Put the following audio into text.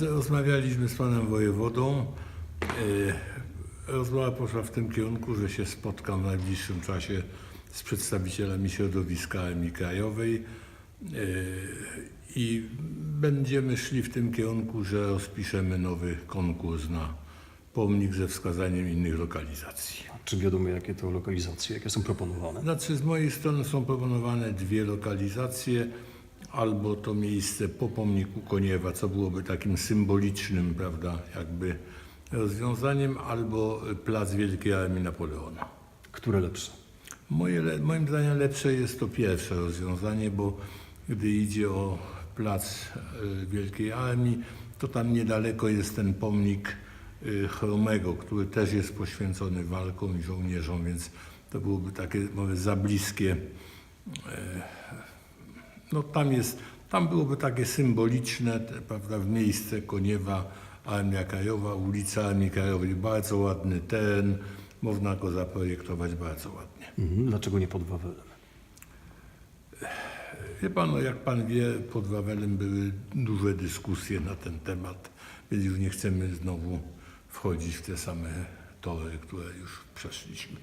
Rozmawialiśmy z panem wojewodą. E, Rozmowa poszła w tym kierunku, że się spotkam w najbliższym czasie z przedstawicielami środowiska Armii Krajowej e, i będziemy szli w tym kierunku, że rozpiszemy nowy konkurs na pomnik ze wskazaniem innych lokalizacji. Czy wiadomo, jakie to lokalizacje, jakie są proponowane? Znaczy z mojej strony są proponowane dwie lokalizacje. Albo to miejsce po pomniku Koniewa, co byłoby takim symbolicznym, prawda, jakby rozwiązaniem, albo plac Wielkiej Armii Napoleona. Które lepsze? Moje, moim zdaniem lepsze jest to pierwsze rozwiązanie, bo gdy idzie o plac e, Wielkiej Armii, to tam niedaleko jest ten pomnik e, Chromego, który też jest poświęcony walkom i żołnierzom, więc to byłoby takie może za bliskie. No tam jest, tam byłoby takie symboliczne, te, prawda, w miejsce Koniewa, Armia Krajowa, ulica Armii Krajowej, bardzo ładny teren, można go zaprojektować bardzo ładnie. Mhm. Dlaczego nie pod Wawelem? Wie pan, no jak pan wie, pod Wawelem były duże dyskusje na ten temat, więc już nie chcemy znowu wchodzić w te same tory, które już przeszliśmy.